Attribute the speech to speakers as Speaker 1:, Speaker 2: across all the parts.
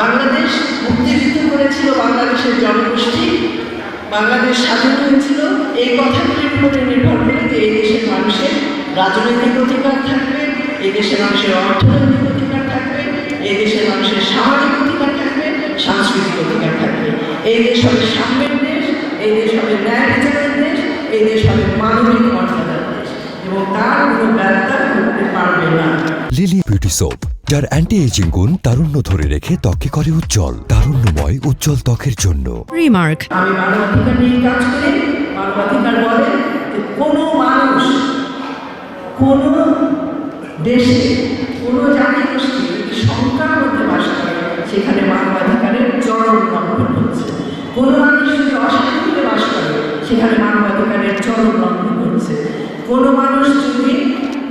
Speaker 1: বাংলাদেশ মুক্তিযুদ্ধ করেছিল বাংলাদেশের জনগোষ্ঠী, বাংলাদেশ স্বাধীন হয়েছিল। এই কথাগুলির উপরে নির্ভর করে যে এই দেশের মানুষের রাজনৈতিক অধিকার থাকবে, এই দেশের মানুষের অর্থনৈতিক অধিকার থাকবে, এই দেশের মানুষের সামাজিক অধিকার থাকবে, সাংস্কৃতিক অধিকার থাকবে। এই দেশ হবে সাম্যের দেশ, এই দেশ হবে ন্যায় বিচারের দেশ, এই দেশ হবে মানবিক মর্যাদার দেশ। এবং তার কোনো ব্যবহার করতে পারবে না।
Speaker 2: লিলি বিউটি সোপ যার অ্যান্টি এজিং গুণ তারুণ্য ধরে রেখে ত্বকে করে উজ্জ্বল তারুণ্যময় উজ্জ্বল ত্বকের জন্য।
Speaker 3: Remark.
Speaker 1: আমি মানবাধিকার নিয়ে কাজ করি মানবাধিকার বলে যে কোনো মানুষ কোনো দেশে কোনো সংখ্যার মধ্যে বাস করে সেখানে মানবাধিকারের চরম লঙ্ঘন হচ্ছে। কোনো মানুষ যদি অশান্তিতে বাস করে সেখানে মানবাধিকারের চরম লঙ্ঘন হচ্ছে। কোনো মানুষ যদি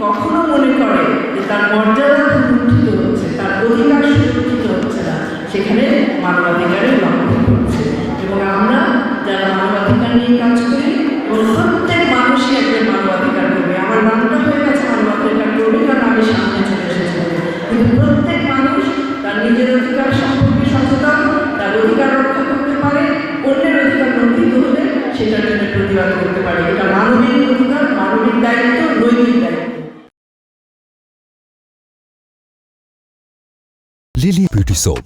Speaker 1: কখনো মনে করে যে তার মর্যাদা সুরক্ষিত হচ্ছে তার অধিকার সুরক্ষিত হচ্ছে না সেখানে মানবাধিকারের লঙ্ঘন হচ্ছে এবং আমরা যারা মানবাধিকার নিয়ে কাজ করি এবং প্রত্যেক মানুষই একজন মানবাধিকার করবে আমার নামটা হয়ে গেছে মানবাধিকার করবে কারণ আমি সামনে চলে এসেছি। কিন্তু প্রত্যেক মানুষ তার নিজের অধিকার সম্পর্কে সচেতন, তার অধিকার রক্ষা করতে পারে, অন্যের অধিকার লঙ্ঘিত হলে সেটার জন্য প্রতিবাদ করতে পারে। এটা মানবিক অধিকার, মানবিক দায়িত্ব, নৈতিক দায়িত্ব।
Speaker 2: Lily beauty soap